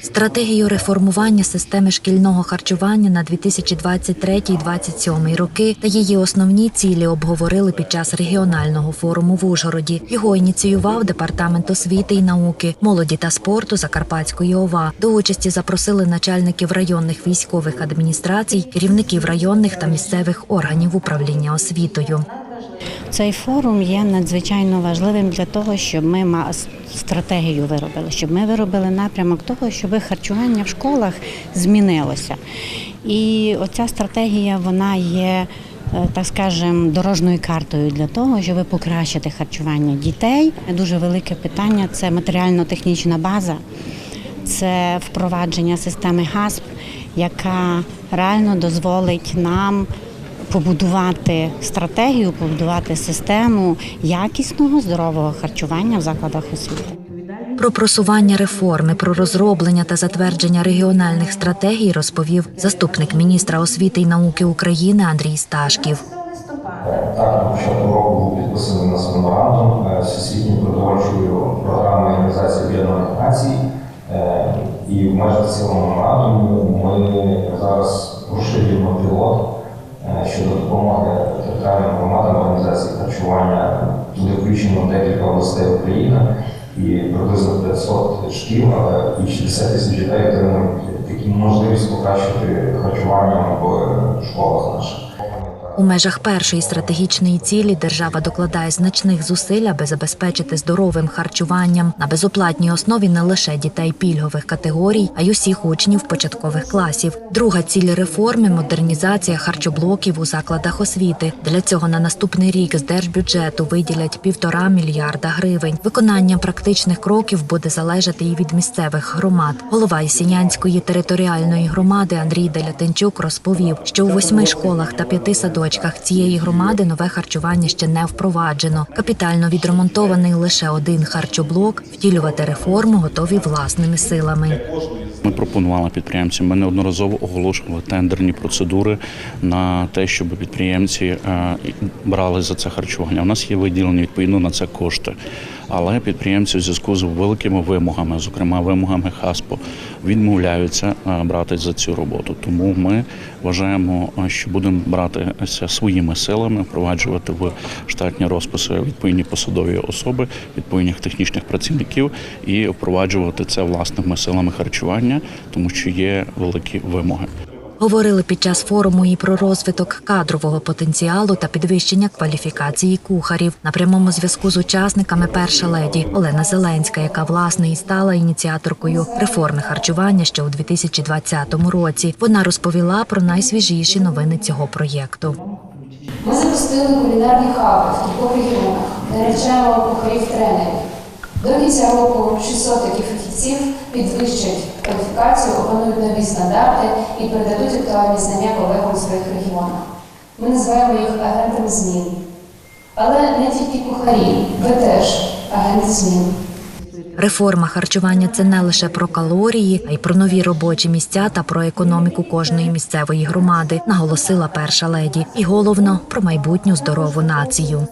Стратегію реформування системи шкільного харчування на 2023-2027 роки та її основні цілі обговорили під час регіонального форуму в Ужгороді. Його ініціював департамент освіти і науки, молоді та спорту Закарпатської ОВА. До участі запросили начальників районних військових адміністрацій, керівників районних та місцевих органів управління освітою. Цей форум є надзвичайно важливим для того, щоб ми стратегію виробили, щоб ми виробили напрямок того, щоб харчування в школах змінилося. І оця стратегія вона є. е, Так скажем, дорожньою картою для того, щоб покращити харчування дітей. Дуже велике питання це матеріально-технічна база, це впровадження системи ГАСП, яка реально дозволить нам побудувати стратегію, побудувати систему якісного здорового харчування в закладах освіти. Про просування реформи, про розроблення та затвердження регіональних стратегій розповів заступник міністра освіти і науки України Андрій Сташків. Так, на початку року був підписаний у нас меморандум з всесвітньою продовольчою програмою Організації Об'єднаних Націй. І в межах цього меморандуму ми зараз розширюємо пілот щодо допомоги територіальним громадам організації харчування. Туди включено декілька областей України і приблизно 500 шкіл, і 60 тисяч дітей отримують таку можливість покращити харчування в школах наших. У межах першої стратегічної цілі держава докладає значних зусиль, аби забезпечити здоровим харчуванням на безоплатній основі не лише дітей пільгових категорій, а й усіх учнів початкових класів. Друга ціль реформи модернізація харчоблоків у закладах освіти. Для цього на наступний рік з держбюджету виділять півтора мільярда гривень. Виконання практичних кроків буде залежати і від місцевих громад. Голова Ісінянської територіальної громади Андрій Делятинчук розповів, що у восьми школах та п'яти садочках цієї громади нове харчування ще не впроваджено. Капітально відремонтований лише один харчоблок. Втілювати реформу готові власними силами. Ми пропонували підприємцям. Ми неодноразово оголошували тендерні процедури на те, щоб підприємці е, брали за це харчування. У нас є виділені відповідно на це кошти. Але підприємці в зв'язку з великими вимогами, зокрема вимогами ХАСПО, відмовляються е, брати за цю роботу. Тому ми вважаємо, е, що будемо братися своїми силами, впроваджувати в штатні розписи відповідні посадові особи, відповідних технічних працівників і впроваджувати це власними силами харчування, тому що є великі вимоги. Говорили під час форуму і про розвиток кадрового потенціалу та підвищення кваліфікації кухарів. На прямому зв'язку з учасниками перша леді Олена Зеленська, яка власне і стала ініціаторкою реформи харчування ще у 2020 році. Вона розповіла про найсвіжіші новини цього проєкту. Ми запустили кулінарні хаби в кількох регіонах, де навчаємо кухарів-тренерів. До кінця року 600 таких фахівців підвищать кваліфікацію, опанують нові стандарти і передадуть актуальні знання колегам у своїх регіонах. Ми називаємо їх агентами змін. Але не тільки кухарі, ви теж агенти змін. Реформа харчування це не лише про калорії, а й про нові робочі місця та про економіку кожної місцевої громади, наголосила перша леді. І головно про майбутню здорову націю.